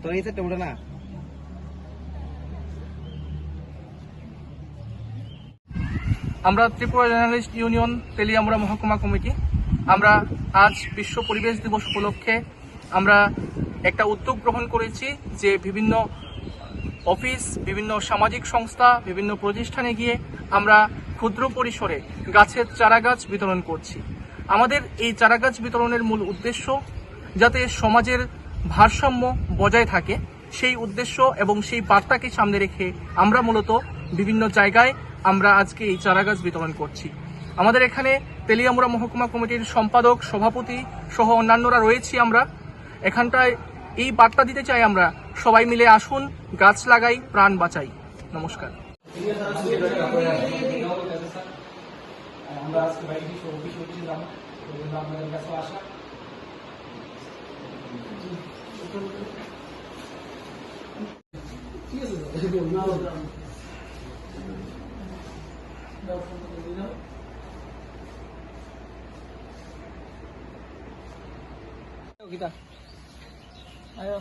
তোর এই সেটটা উঠে আমরা ত্রিপুরা জার্নালিস্ট ইউনিয়ন তেলিয়ামুড়া মহকুমা কমিটি। আমরা আজ বিশ্ব পরিবেশ দিবস উপলক্ষে আমরা একটা উদ্যোগ গ্রহণ করেছি যে বিভিন্ন অফিস, বিভিন্ন সামাজিক সংস্থা, বিভিন্ন প্রতিষ্ঠানে গিয়ে আমরা ক্ষুদ্র পরিসরে গাছের চারাগাছ বিতরণ করছি। আমাদের এই চারাগাছ বিতরণের মূল উদ্দেশ্য যাতে সমাজের ভারসাম্য বজায় থাকে, সেই উদ্দেশ্য এবং সেই বার্তাকে সামনে রেখে আমরা মূলত বিভিন্ন জায়গায় আমরা আজকে এই চারাগাছ বিতরণ করছি। আমাদের এখানে তেলিয়ামুড়া মহকুমা কমিটির সম্পাদক, সভাপতি সহ অন্যান্যরা রয়েছি আমরা। এখানটায় এই বার্তা দিতে চাই আমরা, সবাই মিলে আসুন, গাছ লাগাই, প্রাণ বাঁচাই। নমস্কার। আমরা আজকে বাইরে আপনাদের কাছে আসা। 여기다. 아유.